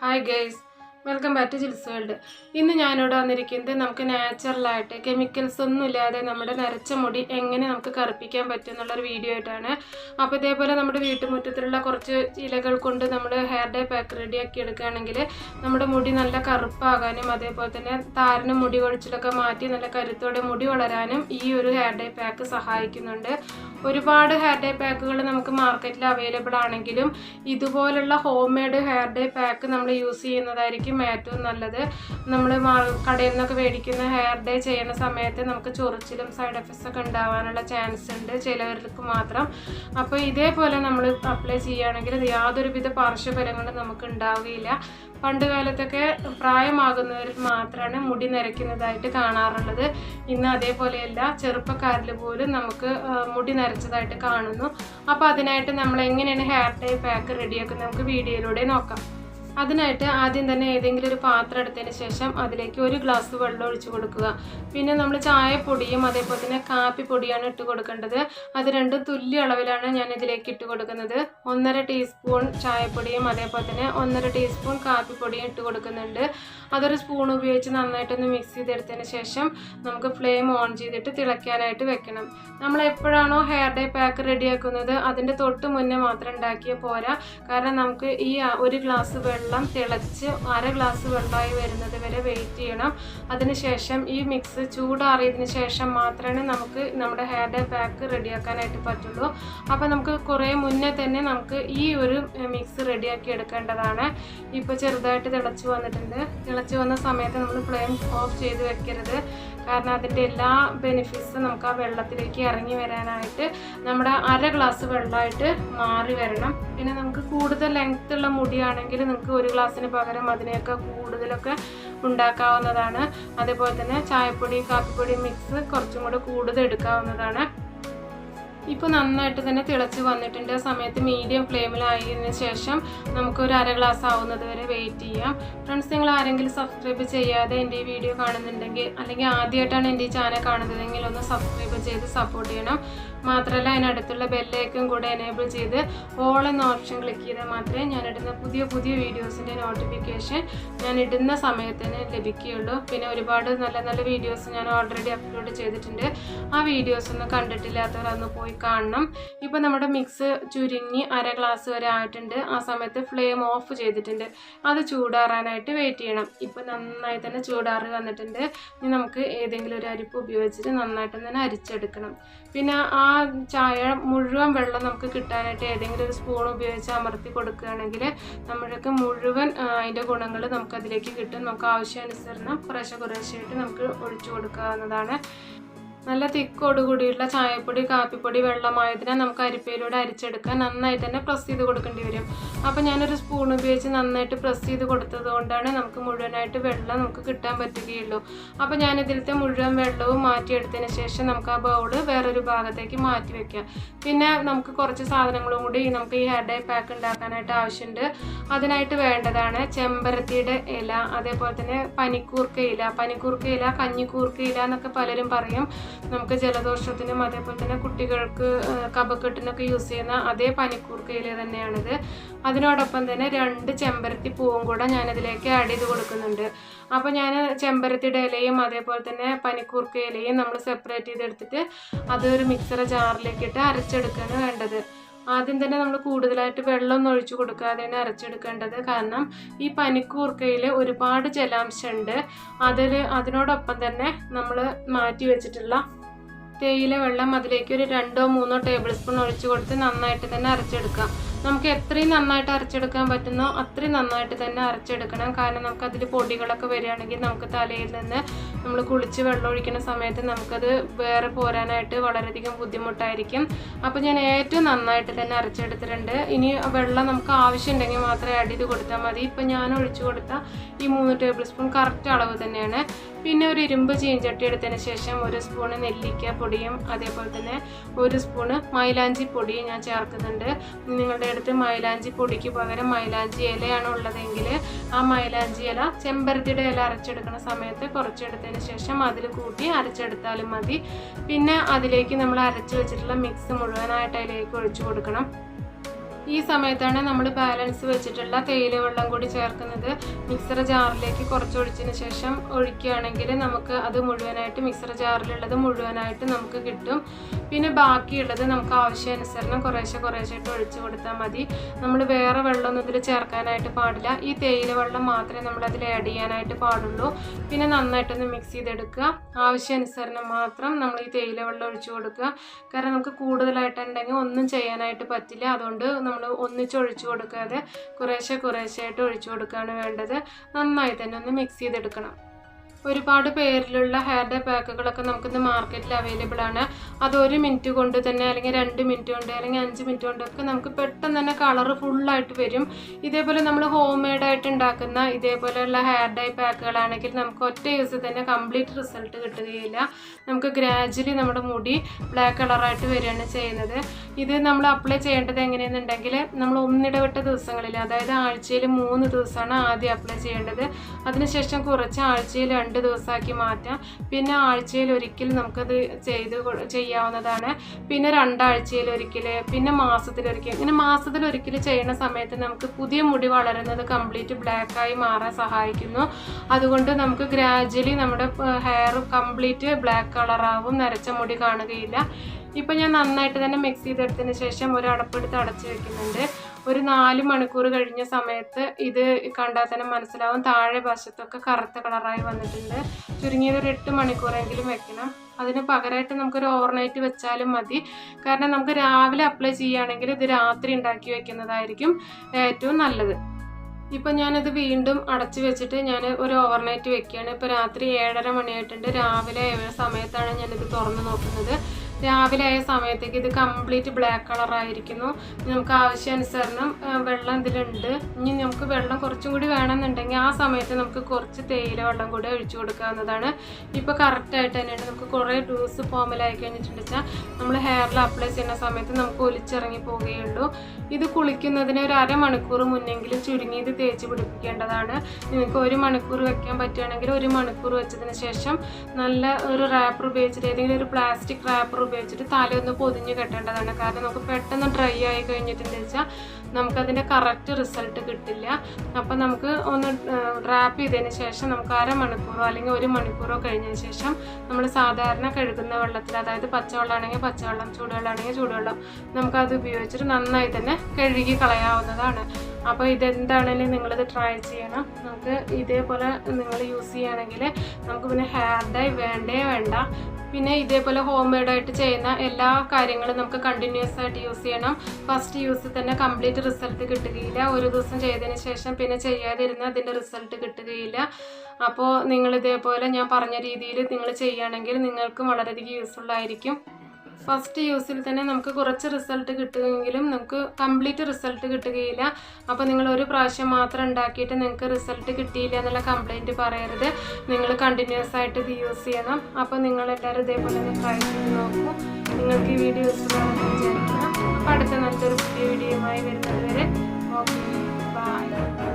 Hi guys, welcome back to Jils world. ഇന്ന് ഞാനിവിടെ വന്നിരിക്കുന്നത് നമുക്ക് നാച്ചുറലായിട്ട് കെമിക്കൽസ് ഒന്നും ഇല്ലാതെ നമ്മുടെ നരച്ച മുടി എങ്ങനെ നമുക്ക് കറുപ്പിക്കാൻ പറ്റും എന്നുള്ളൊരു വീഡിയോ ആയിട്ടാണ്. അപ്പോൾ ഇതേപോലെ നമ്മുടെ വീട്ടുമുറ്റത്തിലുള്ള കുറച്ച് ഇലകൾ കൊണ്ട് നമ്മൾ ഹെയർ ഡേ പാക്ക് റെഡിയാക്കി എടുക്കുകയാണെങ്കിൽ നമ്മുടെ മുടി നല്ല കറുപ്പാകാനും അതേപോലെ തന്നെ താരനും മുടി കൊഴിച്ചിലൊക്കെ മാറ്റി നല്ല കരുത്തോടെ മുടി വളരാനും ഈ ഒരു ഹെയർ ഡേ പാക്ക് സഹായിക്കുന്നുണ്ട്. ഒരുപാട് ഹെയർ ഡേ പാക്കുകൾ നമുക്ക് മാർക്കറ്റിൽ അവൈലബിൾ ആണെങ്കിലും ഇതുപോലുള്ള home made hair dye pack നമ്മൾ യൂസ് ചെയ്യുന്നതായിരിക്കും ഏറ്റവും നല്ലത്. നമ്മൾ കടയിൽ നിന്നൊക്കെ മേടിക്കുന്ന ഹെയർ ഡേ ചെയ്യുന്ന സമയത്ത് നമുക്ക് ചൊറിച്ചിലും സൈഡ് എഫക്ട്സ് ഒക്കെ ഉണ്ടാവാനുള്ള ചാൻസ് ഉണ്ട് ചിലവർക്ക് മാത്രം. അപ്പോൾ ഇതേപോലെ നമ്മൾ അപ്ലൈ ചെയ്യുകയാണെങ്കിൽ യാതൊരുവിധ പാർശ്വഫലങ്ങളും നമുക്ക് ഉണ്ടാവുകയില്ല. പണ്ട് കാലത്തൊക്കെ പ്രായമാകുന്നവരിൽ മാത്രമാണ് മുടി നരയ്ക്കുന്നതായിട്ട് കാണാറുള്ളത്. ഇന്ന് അതേപോലെയല്ല ചെറുപ്പക്കാരിൽ പോലും നമുക്ക് മുടി നരച്ചതായിട്ട് കാണുന്നു. അപ്പോൾ അതിനായിട്ട് നമ്മൾ എങ്ങനെയാണ് ഹെയർ ടൈ പാക്ക് റെഡിയാക്കുന്നത് നമുക്ക് വീഡിയോയിലൂടെ നോക്കാം. അതിനായിട്ട് ആദ്യം തന്നെ ഏതെങ്കിലും ഒരു പാത്രം എടുത്തതിന് ശേഷം അതിലേക്ക് ഒരു ഗ്ലാസ് വെള്ളം ഒഴിച്ചു കൊടുക്കുക. പിന്നെ നമ്മൾ ചായപ്പൊടിയും അതേപോലെ തന്നെ കാപ്പിപ്പൊടിയാണ് ഇട്ട് കൊടുക്കേണ്ടത്. അത് രണ്ടും തുല്യ അളവിലാണ് ഞാൻ ഇതിലേക്ക് ഇട്ട് കൊടുക്കുന്നത്. ഒന്നര ടീസ്പൂൺ ചായപ്പൊടിയും അതേപോലെ തന്നെ ഒന്നര ടീസ്പൂൺ കാപ്പിപ്പൊടിയും ഇട്ട് കൊടുക്കുന്നുണ്ട്. അതൊരു സ്പൂൺ ഉപയോഗിച്ച് നന്നായിട്ടൊന്ന് മിക്സ് ചെയ്തെടുത്തതിന് ശേഷം നമുക്ക് ഫ്ലെയിം ഓൺ ചെയ്തിട്ട് തിളയ്ക്കാനായിട്ട് വെക്കണം. നമ്മൾ എപ്പോഴാണോ ഹെയർ ഡേ പാക്ക് റെഡിയാക്കുന്നത് അതിന്റെ തൊട്ട് മുന്നേ മാത്രം ഉണ്ടാക്കിയാൽ പോരാ. കാരണം നമുക്ക് ഈ ഒരു ഗ്ലാസ് വെള്ളം തിളച്ച് അര ഗ്ലാസ് വെള്ളമായി വരുന്നത് വരെ വെയിറ്റ് ചെയ്യണം. അതിനുശേഷം ഈ മിക്സ് ചൂടാറിയതിന് ശേഷം മാത്രമേ നമുക്ക് നമ്മുടെ ഹെയർ ഡേ പാക്ക് റെഡിയാക്കാനായിട്ട് പറ്റുള്ളൂ. അപ്പോൾ നമുക്ക് കുറേ മുന്നേ തന്നെ നമുക്ക് ഈ ഒരു മിക്സ് റെഡിയാക്കി എടുക്കേണ്ടതാണ്. ഇപ്പോൾ ചെറുതായിട്ട് തിളച്ച് വന്നിട്ടുണ്ട്. തിളച്ച് വന്ന സമയത്ത് നമ്മൾ ഫ്ലെയിം ഓഫ് ചെയ്ത് വെക്കരുത്. കാരണം അതിന്റെ എല്ലാ ബെനിഫിറ്റ്സും നമുക്ക് ആ വെള്ളത്തിലേക്ക് ഇറങ്ങി വരാനായിട്ട് നമ്മുടെ അര ഗ്ലാസ് വെള്ളമായിട്ട് മാറി വരണം. പിന്നെ നമുക്ക് കൂടുതൽ ലെങ്ത് ഉള്ള മുടിയാണെങ്കിൽ നിങ്ങൾക്ക് ഒരു ഗ്ലാസ്സിന് പകരം അതിനെയൊക്കെ കൂടുതലൊക്കെ ഉണ്ടാക്കാവുന്നതാണ്. അതേപോലെ തന്നെ ചായപ്പൊടി കാപ്പിപ്പൊടി മിക്സ് കുറച്ചും കൂടെ കൂടുതൽ എടുക്കാവുന്നതാണ്. ഇപ്പോൾ നന്നായിട്ട് തന്നെ തിളച്ച് വന്നിട്ടുണ്ട്. ആ സമയത്ത് മീഡിയം ഫ്ലെയിമിലായതിനു ശേഷം നമുക്ക് ഒരു അര ഗ്ലാസ് ആവുന്നത് വരെ വെയിറ്റ് ചെയ്യാം. ഫ്രണ്ട്സ് നിങ്ങൾ ആരെങ്കിലും സബ്സ്ക്രൈബ് ചെയ്യാതെ എന്റെ ഈ വീഡിയോ കാണുന്നുണ്ടെങ്കിൽ അല്ലെങ്കിൽ ആദ്യമായിട്ടാണ് എന്റെ ഈ ചാനൽ കാണുന്നതെങ്കിൽ ഒന്ന് സബ്സ്ക്രൈബ് ചെയ്ത് സപ്പോർട്ട് ചെയ്യണം. മാത്രമല്ല അതിനടുത്തുള്ള ബെല്ലേക്കും കൂടെ എനേബിൾ ചെയ്ത് ഓൾ എന്ന ഓപ്ഷൻ ക്ലിക്ക് ചെയ്താൽ മാത്രമേ ഞാൻ ഇടുന്ന പുതിയ പുതിയ വീഡിയോസിന്റെ നോട്ടിഫിക്കേഷൻ ഞാൻ ഇടുന്ന സമയത്ത് തന്നെ ലഭിക്കുകയുള്ളൂ. പിന്നെ ഒരുപാട് നല്ല നല്ല വീഡിയോസ് ഞാൻ ഓൾറെഡി അപ്ലോഡ് ചെയ്തിട്ടുണ്ട്. ആ വീഡിയോസ് ഒന്നും കണ്ടിട്ടില്ലാത്തവർ അന്ന് പോയി കാണണം. ഇപ്പോൾ നമ്മുടെ മിക്സ് ചുരുങ്ങി അര ഗ്ലാസ് വരെ ആയിട്ടുണ്ട്. ആ സമയത്ത് ഫ്ലെയിം ഓഫ് ചെയ്തിട്ടുണ്ട്. അത് ചൂടാറാനായിട്ട് വെയിറ്റ് ചെയ്യണം. ഇപ്പോൾ നന്നായി തന്നെ ചൂടാറി വന്നിട്ടുണ്ട്. ഇനി നമുക്ക് ഏതെങ്കിലും ഒരു അരിപ്പ് ഉപയോഗിച്ചിട്ട് നന്നായിട്ട് തന്നെ അരിച്ചെടുക്കണം. പിന്നെ ആ ചായ മുഴുവൻ വെള്ളം നമുക്ക് കിട്ടാനായിട്ട് ഏതെങ്കിലും ഒരു സ്പൂൺ ഉപയോഗിച്ച് അമർത്തി കൊടുക്കുകയാണെങ്കിൽ നമ്മൾക്ക് മുഴുവൻ അതിന്റെ ഗുണങ്ങൾ നമുക്കതിലേക്ക് കിട്ടും. നമുക്ക് ആവശ്യാനുസരണം കുറേശ്ശെ കുറേശ്ശെയായിട്ട് നമുക്ക് ഒഴിച്ചു കൊടുക്കാവുന്നതാണ്. നല്ല തിക്കോടുകൂടിയുള്ള ചായപ്പൊടി കാപ്പിപ്പൊടി വെള്ളമായതിനെ നമുക്ക് അരിപ്പയിലൂടെ അരിച്ചെടുക്കാൻ നന്നായിട്ട് തന്നെ പ്രസ് ചെയ്ത് കൊടുക്കേണ്ടി വരും. അപ്പോൾ ഞാനൊരു സ്പൂൺ ഉപയോഗിച്ച് നന്നായിട്ട് പ്രസ് ചെയ്ത് കൊടുത്തത് കൊണ്ടാണ് നമുക്ക് മുഴുവനായിട്ട് വെള്ളം നമുക്ക് കിട്ടാൻ പറ്റുകയുള്ളൂ. അപ്പോൾ ഞാനിതിലത്തെ മുഴുവൻ വെള്ളവും മാറ്റിയെടുത്തതിന് ശേഷം നമുക്ക് ആ ബൗൾ വേറൊരു ഭാഗത്തേക്ക് മാറ്റി വെക്കാം. പിന്നെ നമുക്ക് കുറച്ച് സാധനങ്ങളും കൂടി നമുക്ക് ഈ ഹെഡ് പാക്ക് ഉണ്ടാക്കാനായിട്ട് ആവശ്യമുണ്ട്. അതിനായിട്ട് വേണ്ടതാണ് ചെമ്പരത്തിയുടെ ഇല അതേപോലെ തന്നെ പനിക്കൂർക്ക ഇല. പനിക്കൂർക്ക ഇല കഞ്ഞിക്കൂർക്ക ഇല എന്നൊക്കെ പലരും പറയും. നമുക്ക് ജലദോഷത്തിനും അതേപോലെ തന്നെ കുട്ടികൾക്ക് കപക്കെട്ടിനൊക്കെ യൂസ് ചെയ്യുന്ന അതേ പനിക്കൂർക്ക ഇല തന്നെയാണിത്. അതിനോടൊപ്പം തന്നെ രണ്ട് ചെമ്പരത്തി പൂവും കൂടെ ഞാനതിലേക്ക് ആഡ് ചെയ്ത് കൊടുക്കുന്നുണ്ട്. അപ്പോൾ ഞാൻ ചെമ്പരത്തിയുടെ ഇലയും അതേപോലെ തന്നെ പനിക്കൂർക്ക ഇലയും നമ്മൾ സെപ്പറേറ്റ് ചെയ്തെടുത്തിട്ട് അതൊരു മിക്സറ ജാറിലേക്ക് ഇട്ട് അരച്ചെടുക്കുകയാണ് വേണ്ടത്. ആദ്യം തന്നെ നമ്മൾ കൂടുതലായിട്ട് വെള്ളമൊന്നും ഒഴിച്ചു കൊടുക്കാതെയാണ് അരച്ചെടുക്കേണ്ടത്. കാരണം ഈ പനിക്കൂർക്കയിൽ ഒരുപാട് ജലാംശമുണ്ട്. അതിൽ അതിനോടൊപ്പം തന്നെ നമ്മൾ മാറ്റി വെച്ചിട്ടുള്ള തേയില വെള്ളം അതിലേക്ക് ഒരു രണ്ടോ മൂന്നോ ടേബിൾ സ്പൂൺ ഒഴിച്ചു കൊടുത്ത് നന്നായിട്ട് തന്നെ അരച്ചെടുക്കാം. നമുക്ക് എത്രയും നന്നായിട്ട് അരച്ചെടുക്കാൻ പറ്റുന്നോ അത്രയും നന്നായിട്ട് തന്നെ അരച്ചെടുക്കണം. കാരണം നമുക്ക് അതിൽ പൊടികളൊക്കെ വരികയാണെങ്കിൽ നമുക്ക് തലയിൽ നിന്ന് നമ്മൾ കുളിച്ച് വെള്ളം ഒഴിക്കുന്ന സമയത്ത് നമുക്കത് വേറെ പോരാനായിട്ട് വളരെയധികം ബുദ്ധിമുട്ടായിരിക്കും. അപ്പോൾ ഞാൻ ഏറ്റവും നന്നായിട്ട് തന്നെ അരച്ചെടുത്തിട്ടുണ്ട്. ഇനി വെള്ളം നമുക്ക് ആവശ്യമുണ്ടെങ്കിൽ മാത്രമേ ആഡ് ചെയ്ത് കൊടുത്താൽ മതി. ഇപ്പം ഞാൻ ഒഴിച്ചു കൊടുത്ത ഈ മൂന്ന് ടേബിൾ സ്പൂൺ കറക്റ്റ് അളവ് തന്നെയാണ്. പിന്നെ ഒരു ഇരുമ്പ് ചീഞ്ചട്ടി എടുത്തതിന് ശേഷം ഒരു സ്പൂണ് നെല്ലിക്ക പൊടിയും അതേപോലെ തന്നെ ഒരു സ്പൂണ് മൈലാഞ്ചി പൊടിയും ഞാൻ ചേർക്കുന്നുണ്ട്. നിങ്ങളുടെ അടുത്ത് മൈലാഞ്ചി പൊടിക്ക് പകരം മൈലാഞ്ചി ഇലയാണ് ഉള്ളതെങ്കിൽ ആ മൈലാഞ്ചി ഇല ചെമ്പരത്തിയുടെ ഇല അരച്ചെടുക്കുന്ന സമയത്ത് കുറച്ചെടുത്തതിന് ശേഷം അതിൽ കൂട്ടി അരച്ചെടുത്താലും മതി. പിന്നെ അതിലേക്ക് നമ്മൾ അരച്ച് വെച്ചിട്ടുള്ള മിക്സ് മുഴുവനായിട്ട് അതിലേക്ക് ഒഴിച്ചു കൊടുക്കണം. ഈ സമയത്താണ് നമ്മൾ ബാലൻസ് വെച്ചിട്ടുള്ള തേയില വെള്ളം കൂടി ചേർക്കുന്നത്. മിക്സർ ജാറിലേക്ക് കുറച്ച് ഒഴിച്ചതിന് ശേഷം ഒഴിക്കുകയാണെങ്കിൽ നമുക്ക് അത് മുഴുവനായിട്ട് മിക്സർ ജാറിലുള്ളത് മുഴുവനായിട്ട് നമുക്ക് കിട്ടും. പിന്നെ ബാക്കിയുള്ളത് നമുക്ക് ആവശ്യാനുസരണം കുറേശ്ശെ കുറേശ്ശായിട്ട് ഒഴിച്ചു കൊടുത്താൽ മതി. നമ്മൾ വേറെ വെള്ളമൊന്നും ഇതിൽ ചേർക്കാനായിട്ട് പാടില്ല. ഈ തേയില വെള്ളം മാത്രമേ നമ്മൾ അതിൽ ആഡ് ചെയ്യാനായിട്ട് പാടുള്ളൂ. പിന്നെ നന്നായിട്ടൊന്ന് മിക്സ് ചെയ്തെടുക്കുക. ആവശ്യാനുസരണം മാത്രം നമ്മൾ ഈ തേയില വെള്ളം ഒഴിച്ചു കൊടുക്കുക. കാരണം നമുക്ക് കൂടുതലായിട്ടുണ്ടെങ്കിൽ ഒന്നും ചെയ്യാനായിട്ട് പറ്റില്ല. അതുകൊണ്ട് നമ്മൾ ഒന്നിച്ച് ഒഴിച്ചു കൊടുക്കാതെ കുറേശ്ശെ കുറേശ്ശെയായിട്ട് ഒഴിച്ചു കൊടുക്കുകയാണ് വേണ്ടത്. നന്നായി തന്നെ ഒന്ന് മിക്സ് ചെയ്തെടുക്കണം. ഒരുപാട് പേരിലുള്ള ഹെയർ ഡേ പാക്കുകളൊക്കെ നമുക്കിന്ന് മാർക്കറ്റിൽ അവൈലബിൾ ആണ്. അത് ഒരു മിനിറ്റ് കൊണ്ട് തന്നെ അല്ലെങ്കിൽ രണ്ട് മിനിറ്റ് കൊണ്ട് അല്ലെങ്കിൽ അഞ്ച് മിനിറ്റ് കൊണ്ടൊക്കെ നമുക്ക് പെട്ടെന്ന് തന്നെ കളറ് ഫുള്ളായിട്ട് വരും. ഇതേപോലെ നമ്മൾ ഹോം മെയ്ഡ് ആയിട്ട് ഉണ്ടാക്കുന്ന ഇതേപോലെയുള്ള ഹെയർ ഡൈ പാക്കുകളാണെങ്കിൽ നമുക്ക് ഒറ്റ യൂസ് തന്നെ കംപ്ലീറ്റ് റിസൾട്ട് കിട്ടുകയില്ല. നമുക്ക് ഗ്രാജുവലി നമ്മുടെ മുടി ബ്ലാക്ക് കളറായിട്ട് വരികയാണ് ചെയ്യുന്നത്. ഇത് നമ്മൾ അപ്ലൈ ചെയ്യേണ്ടത് എങ്ങനെയെന്നുണ്ടെങ്കിൽ നമ്മൾ ഒന്നിടവിട്ട ദിവസങ്ങളിൽ അതായത് ആഴ്ചയിൽ മൂന്ന് ദിവസമാണ് ആദ്യം അപ്ലൈ ചെയ്യേണ്ടത്. അതിനുശേഷം കുറച്ച് ആഴ്ചയിൽ രണ്ട് ദിവസമാക്കി മാറ്റാം. പിന്നെ ആഴ്ചയിൽ ഒരിക്കൽ നമുക്കത് ചെയ്ത് ചെയ്യാവുന്നതാണ്. പിന്നെ രണ്ടാഴ്ചയിൽ ഒരിക്കൽ പിന്നെ മാസത്തിലൊരിക്കൽ. ഇങ്ങനെ മാസത്തിലൊരിക്കൽ ചെയ്യുന്ന സമയത്ത് നമുക്ക് പുതിയ മുടി വളരുന്നത് കംപ്ലീറ്റ് ബ്ലാക്കായി മാറാൻ സഹായിക്കുന്നു. അതുകൊണ്ട് നമുക്ക് ഗ്രാജുവലി നമ്മുടെ ഹെയർ കംപ്ലീറ്റ് ബ്ലാക്ക് കളറാവും നരച്ച മുടി കാണുകയില്ല. ഇപ്പം ഞാൻ നന്നായിട്ട് തന്നെ മിക്സ് ചെയ്തെടുത്തതിന് ശേഷം ഒരു അടപ്പെടുത്ത് അടച്ചു വെക്കുന്നുണ്ട്. ഒരു നാല് മണിക്കൂർ കഴിഞ്ഞ സമയത്ത് ഇത് കണ്ടാൽ തന്നെ മനസ്സിലാവും. താഴെ വശത്തൊക്കെ കറുത്ത കളറായി വന്നിട്ടുണ്ട്. ചുരുങ്ങിയത് ഒരു എട്ട് മണിക്കൂറെങ്കിലും വെക്കണം. അതിന് പകരമായിട്ട് നമുക്കൊരു ഓവർനൈറ്റ് വെച്ചാലും മതി. കാരണം നമുക്ക് രാവിലെ അപ്ലൈ ചെയ്യുകയാണെങ്കിൽ ഇത് രാത്രി ഉണ്ടാക്കി വെക്കുന്നതായിരിക്കും ഏറ്റവും നല്ലത്. ഇപ്പം ഞാനിത് വീണ്ടും അടച്ചു വെച്ചിട്ട് ഞാൻ ഒരു ഓവർനൈറ്റ് വെക്കുകയാണ്. ഇപ്പോൾ രാത്രി ഏഴര മണിയായിട്ടുണ്ട്. രാവിലെ ഏഴ് സമയത്താണ് ഞാനിത് തുറന്ന് നോക്കുന്നത്. രാവിലെ ആയ സമയത്തേക്ക് ഇത് കംപ്ലീറ്റ് ബ്ലാക്ക് കളറായിരിക്കുന്നു. നമുക്ക് ആവശ്യാനുസരണം വെള്ളം ഇതിലുണ്ട്. ഇനി നമുക്ക് വെള്ളം കുറച്ചും കൂടി വേണമെന്നുണ്ടെങ്കിൽ ആ സമയത്ത് നമുക്ക് കുറച്ച് തേയില വെള്ളം കൂടി ഒഴിച്ചു കൊടുക്കാവുന്നതാണ് ഇപ്പോൾ കറക്റ്റായിട്ട് തന്നെയാണ് നമുക്ക് കുറേ ഡ്യൂസ് ഫോമിലായി കഴിഞ്ഞിട്ടുണ്ടെച്ചാൽ നമ്മൾ ഹെയറിൽ അപ്ലൈ ചെയ്യുന്ന സമയത്ത് നമുക്ക് ഒലിച്ചിറങ്ങി പോവുകയുള്ളൂ. ഇത് കുളിക്കുന്നതിന് ഒരു അരമണിക്കൂർ മുന്നെങ്കിലും ചുരുങ്ങിയത് തേച്ച് പിടിപ്പിക്കേണ്ടതാണ്. നിങ്ങൾക്ക് ഒരു മണിക്കൂർ വെക്കാൻ പറ്റുകയാണെങ്കിൽ ഒരു മണിക്കൂർ വെച്ചതിന് ശേഷം നല്ല ഒരു റാപ്പർ ഉപയോഗിച്ചിട്ട് ഏതെങ്കിലും ഒരു പ്ലാസ്റ്റിക് റാപ്പർ ഉപയോഗിച്ചിട്ട് തലയൊന്ന് പൊതിഞ്ഞ് കെട്ടേണ്ടതാണ്. കാരണം നമുക്ക് പെട്ടെന്ന് ഡ്രൈ ആയി കഴിഞ്ഞിട്ടുണ്ടെന്ന് വെച്ചാൽ നമുക്കതിന്റെ കറക്റ്റ് റിസൾട്ട് കിട്ടില്ല. അപ്പം നമുക്ക് ഒന്ന് റാപ്പ് ചെയ്തതിന് ശേഷം നമുക്ക് അരമണിക്കൂറോ അല്ലെങ്കിൽ ഒരു മണിക്കൂറോ കഴിഞ്ഞതിന് ശേഷം നമ്മൾ സാധാരണ കഴുകുന്ന വെള്ളത്തിൽ അതായത് പച്ചവെള്ളമാണെങ്കിൽ പച്ചവെള്ളം ചൂടുവെള്ളമാണെങ്കിൽ ചൂടുവെള്ളം നമുക്കത് ഉപയോഗിച്ചിട്ട് നന്നായി തന്നെ കഴുകി കളയാവുന്നതാണ്. അപ്പോൾ ഇതെന്താണെങ്കിലും നിങ്ങളിത് ട്രൈ ചെയ്യണം. നമുക്ക് ഇതേപോലെ നിങ്ങൾ യൂസ് ചെയ്യുകയാണെങ്കിൽ നമുക്ക് പിന്നെ ഹെയർ ഡൈ വേണ്ടേ വേണ്ട. പിന്നെ ഇതേപോലെ ഹോം മെയ്ഡായിട്ട് ചെയ്യുന്ന എല്ലാ കാര്യങ്ങളും നമുക്ക് കണ്ടിന്യൂസ് ആയിട്ട് യൂസ് ചെയ്യണം. ഫസ്റ്റ് യൂസിൽ തന്നെ കംപ്ലീറ്റ് റിസൾട്ട് കിട്ടുകയില്ല. ഒരു ദിവസം ചെയ്തതിന് ശേഷം പിന്നെ ചെയ്യാതിരുന്ന അതിന്റെ റിസൾട്ട് കിട്ടുകയില്ല. അപ്പോൾ നിങ്ങൾ ഇതേപോലെ ഞാൻ പറഞ്ഞ രീതിയിൽ നിങ്ങൾ ചെയ്യുകയാണെങ്കിൽ നിങ്ങൾക്കും വളരെയധികം യൂസ്ഫുൾ ആയിരിക്കും. ഫസ്റ്റ് യൂസിൽ തന്നെ നമുക്ക് കുറച്ച് റിസൾട്ട് കിട്ടുമെങ്കിലും നമുക്ക് കംപ്ലീറ്റ് റിസൾട്ട് കിട്ടുകയില്ല. അപ്പോൾ നിങ്ങൾ ഒരു പ്രാവശ്യം മാത്രം ഉണ്ടാക്കിയിട്ട് നിങ്ങൾക്ക് റിസൾട്ട് കിട്ടിയില്ല എന്നുള്ള കംപ്ലൈന്റ് പറയരുത്. നിങ്ങൾ കണ്ടിന്യൂസ് ആയിട്ട് ഇത് യൂസ് ചെയ്യണം. അപ്പോൾ നിങ്ങൾ എല്ലാവരും ഇതേപോലെ ഒന്ന് ട്രൈ ചെയ്ത് നോക്കൂ. നിങ്ങൾക്ക് ഈ വീഡിയോ യൂസ് ചെയ്യാൻ വിചാരിക്കണം അപ്പോൾ അടുത്ത നല്ലൊരു പുതിയ വീഡിയോയുമായി വരുന്നത് വരെ. Okay bye